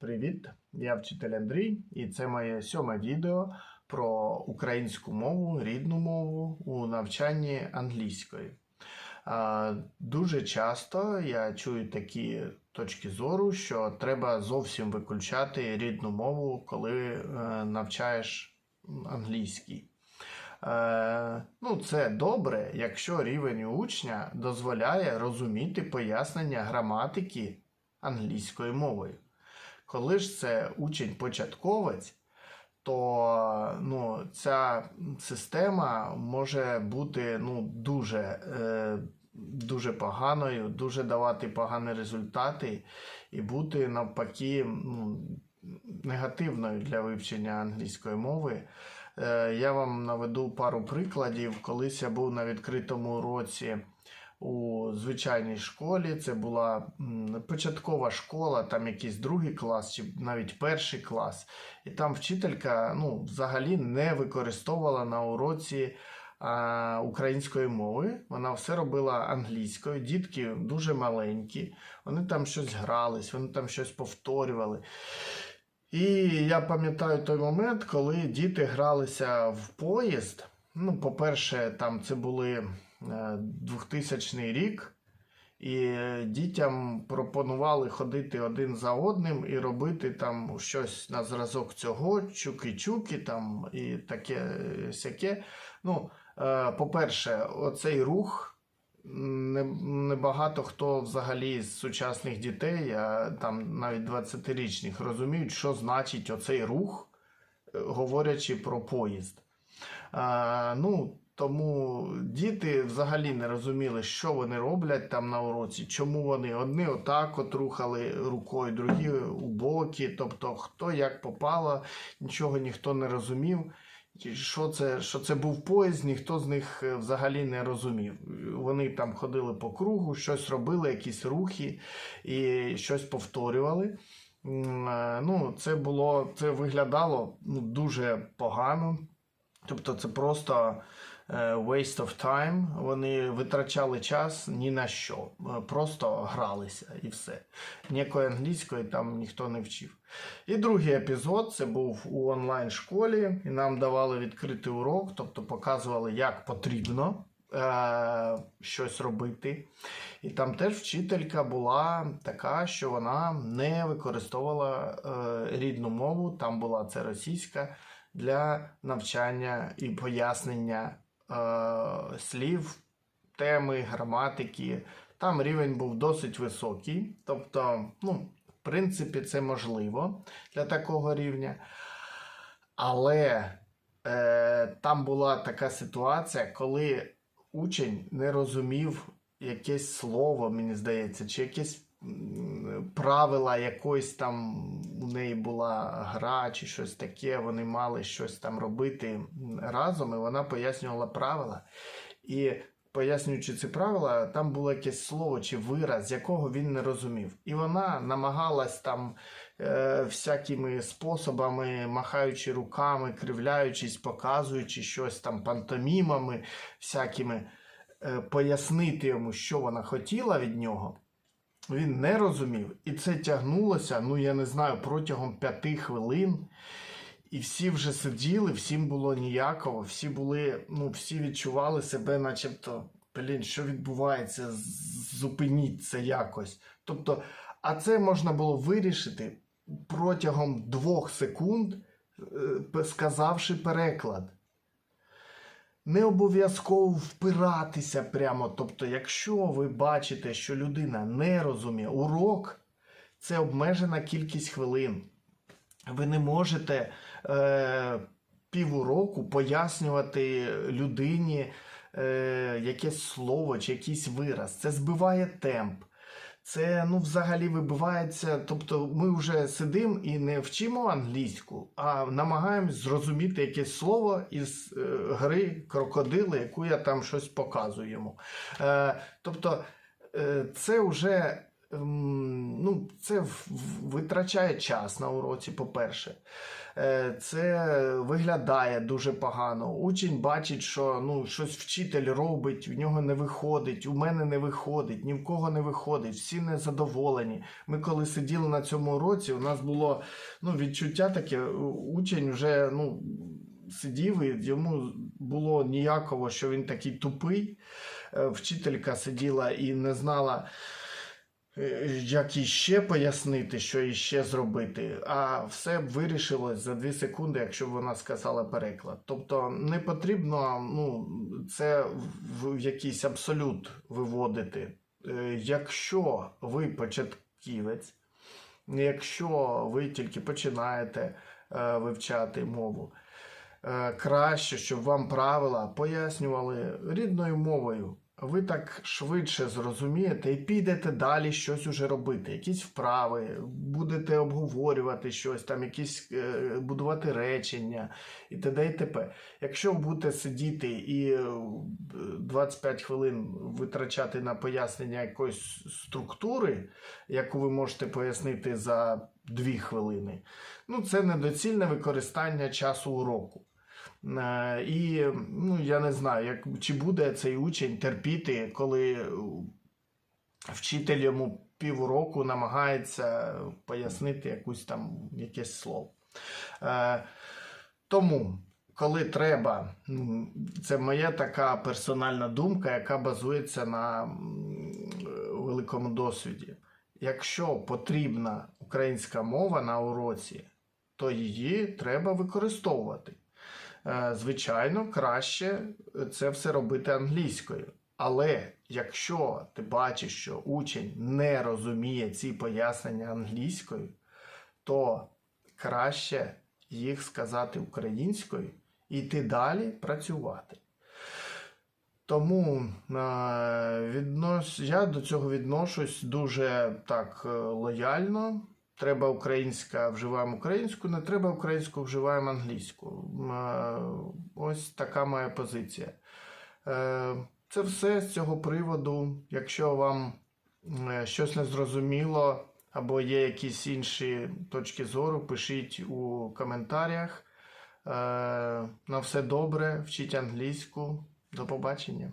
Привіт! Я вчитель Андрій, і це моє сьоме відео про українську мову, рідну мову у навчанні англійської. Дуже часто я чую такі точки зору, що треба зовсім виключати рідну мову, коли е, навчаєш англійський. Е, ну, це добре, якщо рівень учня дозволяє розуміти пояснення граматики англійською мовою. Коли ж це учень-початковець, то ну, ця система може бути ну, дуже, е, дуже поганою, дуже давати погані результати і бути навпаки ну, негативною для вивчення англійської мови. Е, я вам наведу пару прикладів. Колись я був на відкритому уроці у звичайній школі. Це була початкова школа, там якийсь другий клас чи навіть перший клас. І там вчителька ну, взагалі не використовувала на уроці а, української мови. Вона все робила англійською. Дітки дуже маленькі, вони там щось грались, вони там щось повторювали. І я пам'ятаю той момент, коли діти гралися в поїзд. Ну, по-перше, там це були 2000 рік, і е, дітям пропонували ходити один за одним і робити там щось на зразок цього, чуки-чуки там і таке е, сяке. Ну, е, по-перше, оцей рух. Не, не хто взагалі з сучасних дітей, а там навіть 20-річних, розуміють, що значить оцей рух, е, говорячи про поїзд. А, ну, тому діти взагалі не розуміли, що вони роблять там на уроці, чому вони одні отак от рухали рукою, другі у боки, тобто хто як попало, нічого ніхто не розумів. Що це, що це був поїзд, ніхто з них е, взагалі не розумів. Вони там ходили по кругу, щось робили, якісь рухи і щось повторювали. Е, Ну, це було, це виглядало ну, дуже погано. Тобто це просто е, waste of time. Вони витрачали час ні на що, Е, просто гралися і все. Ніякої англійської там ніхто не вчив. І другий епізод це був у онлайн-школі, і нам давали відкритий урок, тобто показували, як потрібно е, щось робити. І там теж вчителька була така, що вона не використовувала рідну мову, там була це російська для навчання і пояснення е, слів, теми, граматики. Там рівень був досить високий. Тобто, ну, в принципі, це можливо для такого рівня. Але е, там була така ситуація, коли учень не розумів якесь слово, мені здається, чи якесь правила якоїсь там у неї була гра чи щось таке, вони мали щось там робити разом, і вона пояснювала правила. І пояснюючи ці правила, там було якесь слово чи вираз, якого він не розумів. І вона намагалась там е, всякими способами, махаючи руками, кривляючись, показуючи щось там пантомімами, всякими, е, пояснити йому, що вона хотіла від нього. Він не розумів, і це тягнулося, ну я не знаю, протягом п'яти хвилин. І всі вже сиділи, всім було ніяково, всі були, ну, всі відчували себе, начебто, блін, що відбувається, зупиніть це якось. Тобто, а це можна було вирішити протягом двох секунд, е, сказавши переклад. Не обов'язково впиратися прямо. Тобто, якщо ви бачите, що людина не розуміє, урок це обмежена кількість хвилин. Ви не можете е, півуроку пояснювати людині е, якесь слово чи якийсь вираз. Це збиває темп. Це ну, взагалі вибивається. Тобто ми вже сидимо і не вчимо англійську, а намагаємось зрозуміти якесь слово із е, гри крокодили, яку я там щось показую йому. Е, тобто е, це вже ну, це витрачає час на уроці, по-перше. Е, Це виглядає дуже погано. Учень бачить, що ну, щось вчитель робить, в нього не виходить, у мене не виходить, ні в кого не виходить, всі незадоволені. Ми коли сиділи на цьому уроці, у нас було ну, відчуття таке, учень вже ну, сидів і йому було ніяково, що він такий тупий. Е, Вчителька сиділа і не знала. Е, Як іще пояснити, що іще зробити, а все б вирішилось за 2 секунди, якщо б вона сказала переклад. Тобто не потрібно ну, це в якийсь абсолют виводити. Е, Якщо ви початківець, якщо ви тільки починаєте е, вивчати мову, краще, щоб вам правила пояснювали рідною мовою. Ви так швидше зрозумієте і підете далі щось уже робити, якісь вправи, будете обговорювати щось, там якісь е, будувати речення і т.д. і т.п. Якщо будете сидіти і е, 25 хвилин витрачати на пояснення якоїсь структури, яку ви можете пояснити за 2 хвилини, ну це недоцільне використання часу уроку. Е, І ну, я не знаю, як, чи буде цей учень терпіти, коли вчитель йому півроку намагається пояснити якусь там якесь слово. Е, Тому, коли треба, це моя така персональна думка, яка базується на великому досвіді. Якщо потрібна українська мова на уроці, то її треба використовувати. Е, Звичайно, краще це все робити англійською. Але якщо ти бачиш, що учень не розуміє ці пояснення англійською, то краще їх сказати українською і йти далі працювати. Тому е, я до цього відношусь дуже так е, лояльно. Треба українська, вживаємо українську, не треба українську, вживаємо англійську. Е, Ось така моя позиція. Е, Це все з цього приводу. Якщо вам е, щось не зрозуміло або є якісь інші точки зору, пишіть у коментарях. На все добре, вчіть англійську. До побачення.